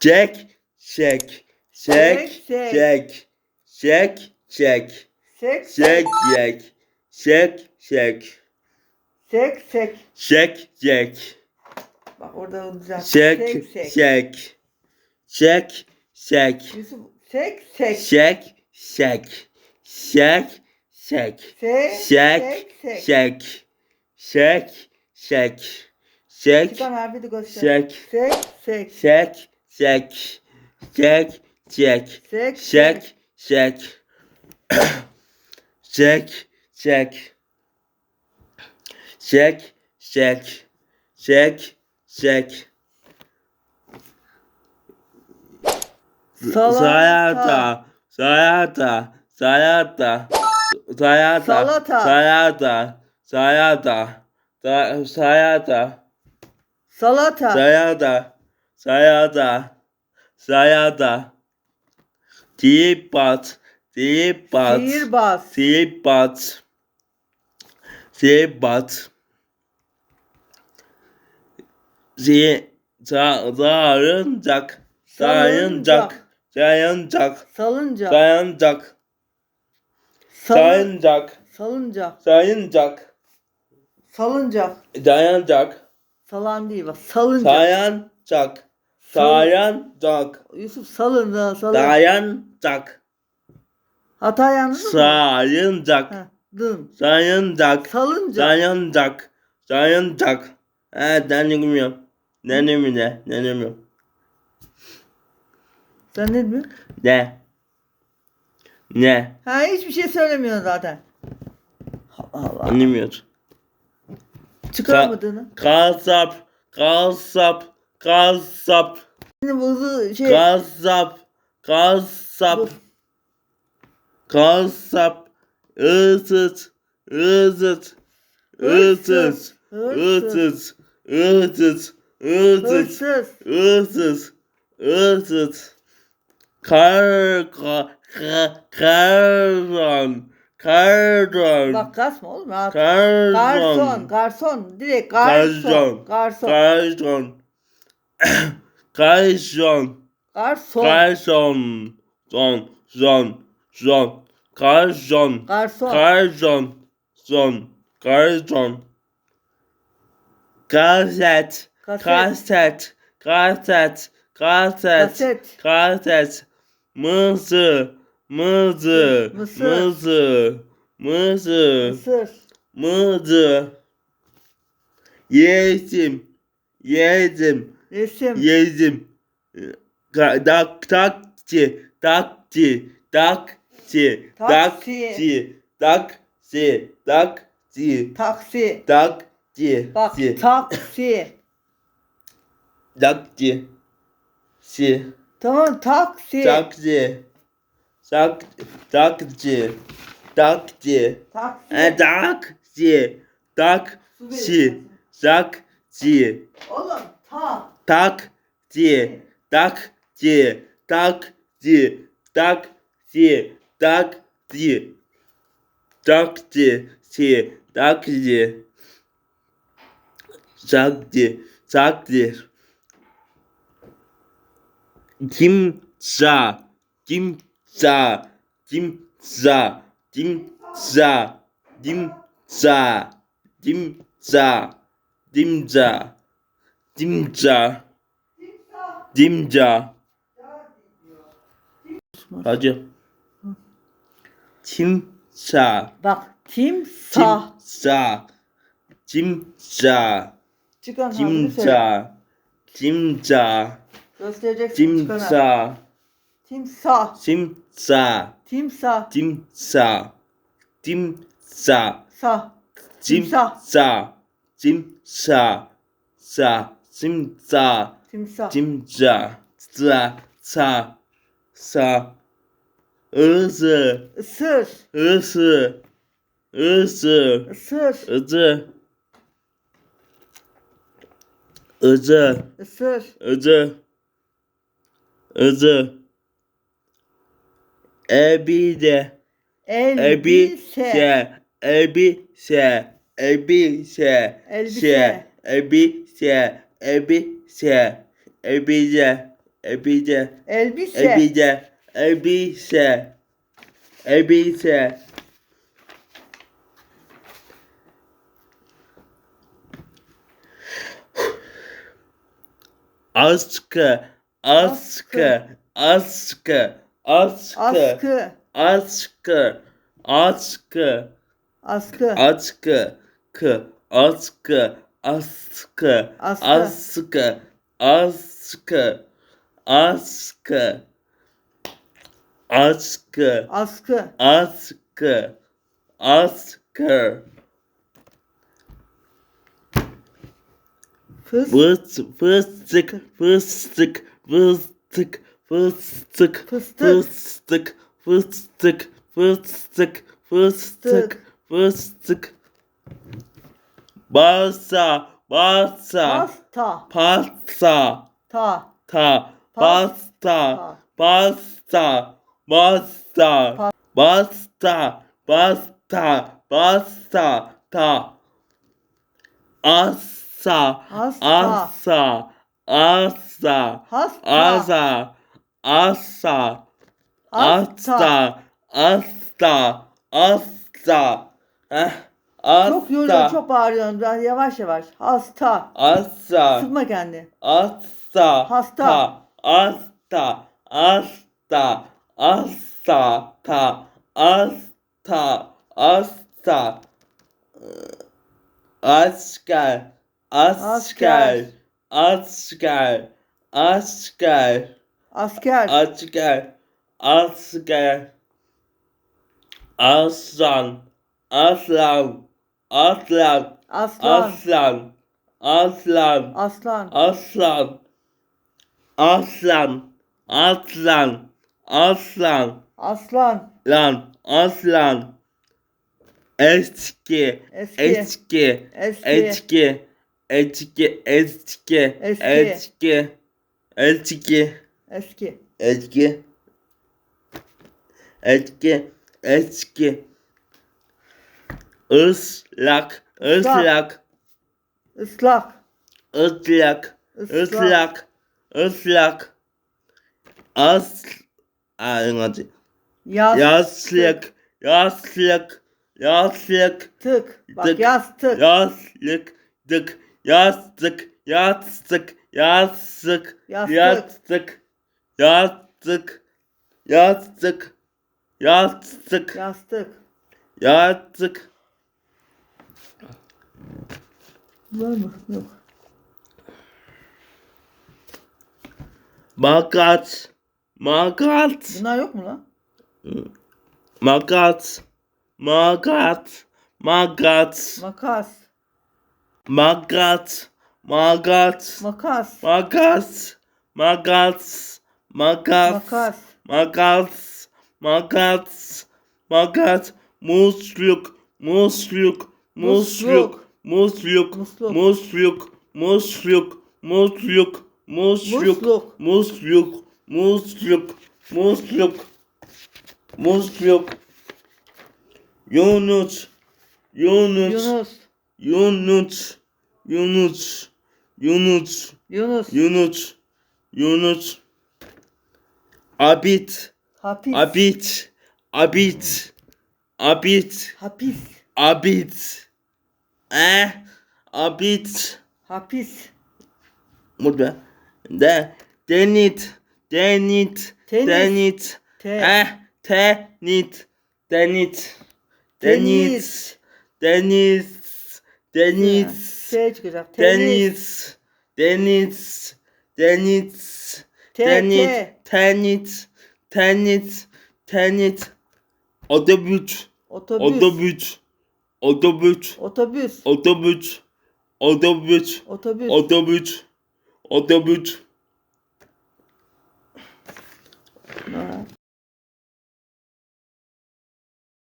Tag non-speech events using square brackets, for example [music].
Çek, çek, çek, çek, çek, çek. Çek, çek, çek, çek, çek. Çek, çek. Çek, çek. Bak orada olacak. Çek, çek. Çek, çek. Yusuf, çek, çek. Çek, çek. Çek, çek. Çek, çek. Çek, çek. Çek. Çıkan harfi de göster. Çek. Çek, çek. Çek, şek, şek, şek, [coughs] şek, şek, şek, şek, şek, şek, şek, şek, şek, Salata. Salata, salata, salata, salata, Salata. salata, salata, sa- salata, Salata. salata, Zayada. Dibat. Dibat. Sihirbaz. Dibat. Dibat. Zi, za, zarıncak. Sarıncak. Dayanacak. Salıncak. Dayanacak. Sarıncak. Salıncak. Sarıncak. Salıncak. Dayanacak. Salan değil bak. Salıncak. Sayancak. Sayancak. Yusuf salın. Salın. Sayancak. Hata yalnız mı? Sayancak. Ha, Dın. Sayancak. Salıncak. Sayancak. Sayancak. Ha ben bilmiyorum. Ne ne mi ne? Ne ne mi? Sen ne diyorsun? Ne? Ne? Ha hiçbir şey söylemiyorsun zaten. Allah. Anlamıyoruz. Çıkaramadığını. Kasap. Kasap. Kasap. Şimdi bu hızlı şey. Kasap. Bu- Kasap. Isıt. Isıt. Isıt. Isıt. Isıt. Isıt. Isıt. Isıt. Kar. Kar. Kardon. Kardon. Bak kasma oğlum. Ha. Kardon. Garson. Garson. Direkt garson. Garson. Garson. Garson. Garson. Garson. Garson. Zon. Zon. Zon. Garson. Garson. Garson. Zon. Garson. Gazet. Gazet. Gazet. Gazet. Gazet. Mızı. Mızı. Mızı. Mızı. Mızı. Yedim. Yedim. Resim. Resim. Ee, dak takçi. Takçi. Takçi. Takçi. Takçi. Takçi. Taksi. Takçi. Taksi. Taksi. Taksi. Si. Tamam taksi. Taksi. Tak, takçi. Takçi. Taksi. Taksi. Taksi. Taksi. Oğlum tak. так, те, так, те, так, те, так, те, так, те, так, те, те, так, те, так, те, так, те. Кимца, кимца, кимца, кимца, кимца, кимца, кимца. Dimca. Dimca. Hacı. Timsa. Bak timsah. Timsa. Timsa. Çıkan harfini söyle. Timsa. Timsa. Göstereceksin çıkan harf. Timsa. Timsah. Timsa. Timsah. Timsa. Timsa. Sah. Timsah. Timsa. Timsa. Sa. Simca. Timsah. Cimca. Ca. Sa. Sa. Isı. Isır. Isı. Isı. Isır. Isı. Isı. Isır. Isı. Isı. Ebide. Elbise. Elbise. Elbise. Elbise. Elbise. Elbise ebise, ebise, elbise, Elbise. elbise, elbise, elbise, askı, askı, askı, askı, Askı. askı, askı, Askı. askı, kı, askı, askı, Askı. askı, askı, askı, askı, Askı. askı, askı, Fıs. fıs, fıstık, fıstık, fıstık, fıstık, Fıstık. fıstık, fıstık, fıstık, fıstık, fıstık, basa, basa, Pasta. pasta, Ta. ta, pasta, Ta. pasta, pasta, basta, basta, basta, ta, asa, Hasta. asa, asa, Hasta. asa, asa, Hasta. asta, asta, asta, eh, Çok yoruyor, çok bağırıyorsun. Biraz yavaş yavaş. Hasta. asta, Sıkma kendini. asta, Hasta. ta, asta, asta, asta, ta, asta, asta, asker, asker, asker, asker, Asker. asker, asker, aslan, aslan, aslan, Aslan. aslan, aslan, Aslan. aslan, aslan, aslan, aslan, Aslan. lan, aslan, eski, Eski. eski, Eski. eski, eski, eski, Eski. eski, eski, Eski. eski, eski, eski, ıslak, ıslak, Islak. ıslak, ıslak, ıslak, as, Aa, hadi. Yastık. Yaslık, yaslık, yaslık, Tık. Bak Tık. yastık. yaslık, dık, yastık, yastık, yastık, Yastık. yastık, yastık, yastık, yastık, Yastık. yastık, Var mı? Yok. makat, makat, Bunlar yok mu lan? makat, makat, makat, Makas. makat, makat, Makas. makas, makas, makas, Makas. makas, makas, musluk, musluk, musluk, musluk, Musluk. musluk, musluk, musluk, musluk, Musluk. musluk, musluk, musluk, musluk, Yunus, Yunus, Yunus. Yunus, Yunus, Yunus, Yunus. Yunus, Yunus, Abid, Hapis. Abid, Abid, Hapis. Abid, eh, Abid, Hapis. burada, de, denit, denit, Tenis. denit, Te. eh, tenit, denit, Tenis. deniz, deniz, deniz, T çıkacak. Tenis. deniz, deniz, deniz, T. Tenis, T. tenis, tenis, tenis. Otobüs, Otobüs. Otobüs, otobüs, Otobüs. otobüs, otobüs, Otobüs. otobüs, otobüs.